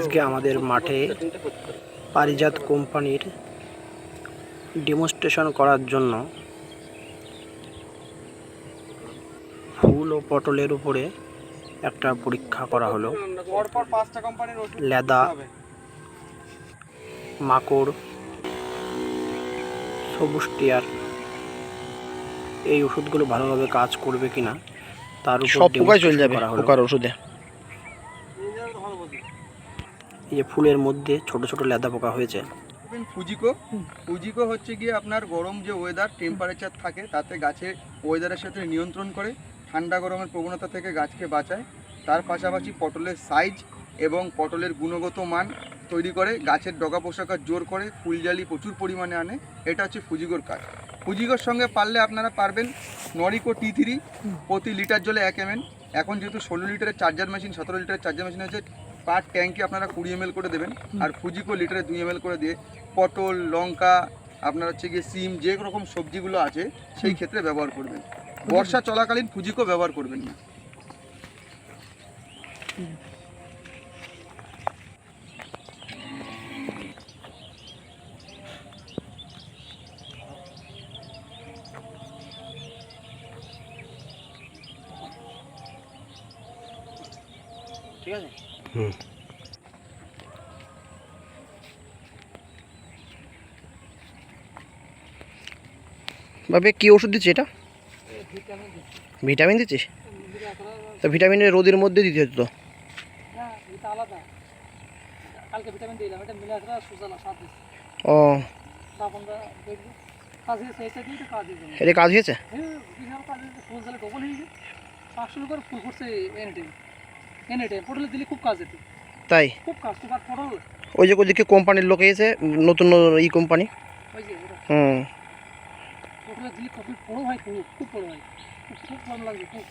আজকে আমাদের মাঠে পারিজাত কোম্পানির ডেমনস্ট্রেশন করার জন্য ফুল ও পটলের উপরে একটা পরীক্ষা করা হলো। লেদা মাকড় সবুজ টিয়ার এই ওষুধগুলো ভালোভাবে কাজ করবে কিনা তার উপর সব পোকায় চলে যাবে। পোকার ওষুধে। এই যে ফুলের মধ্যে ছোট ছোট লেদা পোকা হয়েছে। ফুজিকো ফুজিকো হচ্ছে গিয়ে আপনার গরম যে ওয়েদার টেম্পারেচার থাকে তাতে গাছে ওয়েদারের সাথে নিয়ন্ত্রণ করে ঠান্ডা গরমের প্রবণতা থেকে গাছকে বাঁচায়। তার পাশাপাশি পটলের সাইজ এবং পটলের গুণগত মান তৈরি করে গাছের ডগা পোশাকার জোর করে ফুলজালি প্রচুর পরিমাণে আনে। এটা হচ্ছে ফুজিগোর কাজ। ফুজিগোর সঙ্গে পারলে আপনারা পারবেন নরিকো টি থ্রি প্রতি লিটার জলে এক এমএন এখন যেহেতু ষোলো লিটারের চার্জার মেশিন সতেরো লিটারের চার্জার মেশিন আছে পার ট্যাঙ্কে আপনারা কুড়ি এম করে দেবেন। আর ফুজিকো লিটারে দুই এম করে দিয়ে পটল, লঙ্কা, আপনার হচ্ছে গিয়ে সিম, যে রকম সবজিগুলো আছে, সেই ক্ষেত্রে ব্যবহার করবেন। বর্ষা চলাকালীন ফুজিকো ব্যবহার করবেন না। ঠিক আছে? বাবে কি ওষুধ দিচ্ছে এটা? ভিটামিন দিচ্ছিস? তো ভিটামিনের রোদের মধ্যে দিতে হতো দিচ্ছে। ও। এটা কাজ হয়েছে? এনি টাইম পটলে দিলে খুব কাজ হতো। তাই? খুব কাজ পটল ওই যে ওদিকে কোম্পানির লোক এসে নতুন ই কোম্পানি ওই যে হুম। পটলে দিলে বড়ো হয় খুব বড় হয়। খুব খুব কম লাগবে খুব